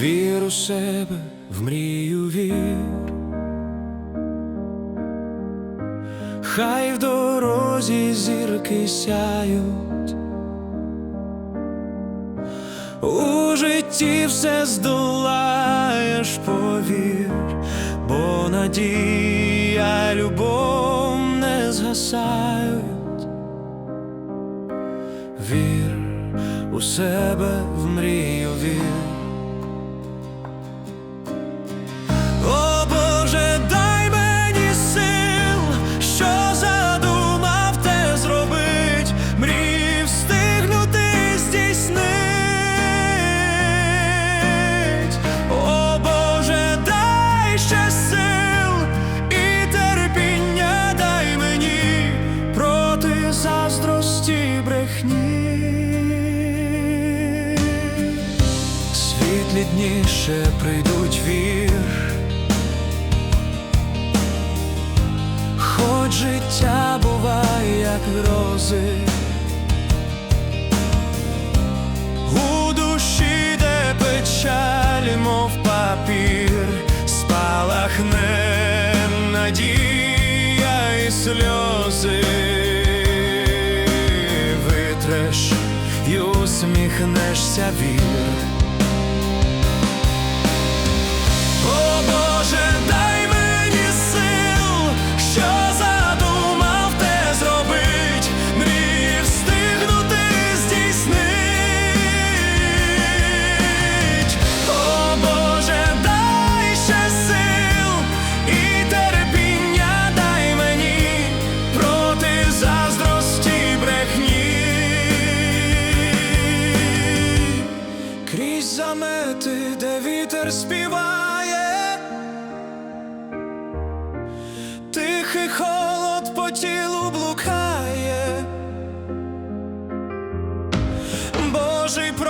Вір у себе, в мрію вір. Хай в дорозі зірки сяють. У житті все здолаєш, повір, бо надія, любов не згасають. Вір у себе, в мрію вір. Ще прийдуть вір. Хоч життя буває, як грози, у душі, де печаль, мов папір, спалахне надія і сльози, витреш і усміхнешся вір. Замети, де вітер співає, тихий холод по тілу блукає, Божий палає.